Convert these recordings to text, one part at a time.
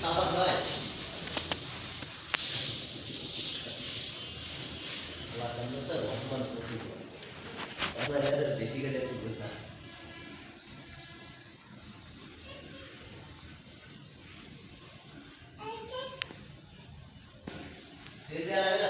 সাবান নয় বেসিক্যালি একটু বোঝায় Is that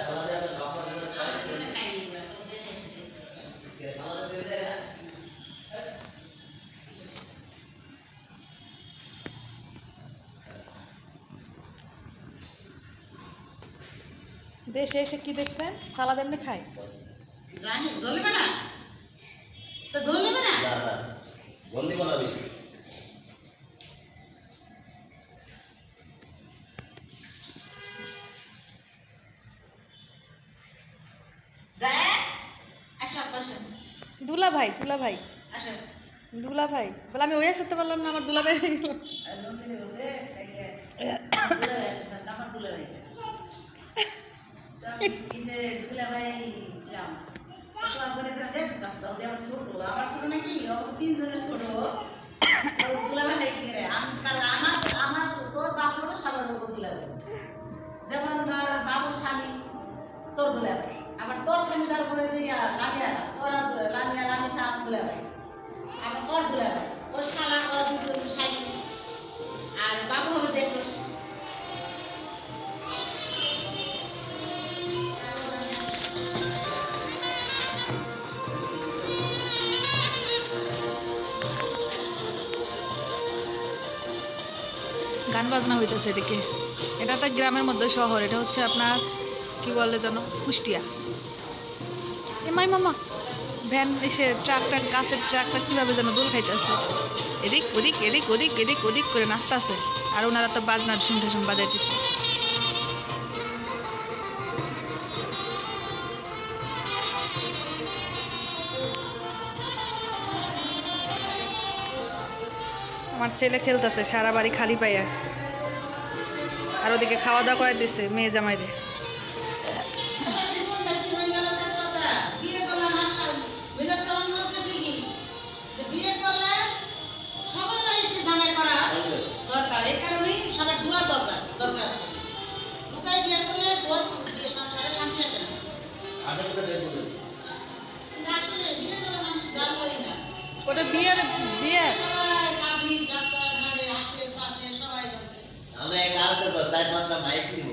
দেশে এসে কি দেখছেন? সালাদ এমনি খায়? জানি জ্বলবে না? তো জ্বলবে না? না বানাবি দুলা ভাই দুলা ভাই। দুলা ভাই। বলে আমি ওই আসতে পারলাম না আমার দুলা ভাই হয়ে গেল নন্দিনী বলছে দুলা ভাই আসছে কামার দুলা ভাই যে যেমন ধর বাবুর স্বামী তোর দুলা ভাই আবার তোর স্বামী তারপরে যে লামিয়া ওরা লামিয়া লামি দুলা ভাই আবার ওর দুলা ভাই ওর শালা ওরা দুজন আর বাবু হবে দেখল গান বাজনা হইতেছে এদিকে। এটা একটা গ্রামের মধ্যে শহর, এটা হচ্ছে আপনার, কি বলে যেন, কুষ্টিয়া। এমাই মাই মামা, ভ্যান এসে ট্রাকটা গাছের ট্রাকটা কীভাবে যেন দোল খাইতেছে। এদিক, ওদিক এদিক ওদিক এদিক, ওদিক করে নাচতেছে। আর ওনারা তো বাজনা শুন ঠুসুন বাজাইতেছে। আমার ছেলে খেলতেছে সারা বাড়ি খালি পাইয়া। আর ওদিকে খাওয়া দাওয়া করাই দিচ্ছে মেয়ে জামাইদের ওটা বিয়ের বিয়ের that was the mighty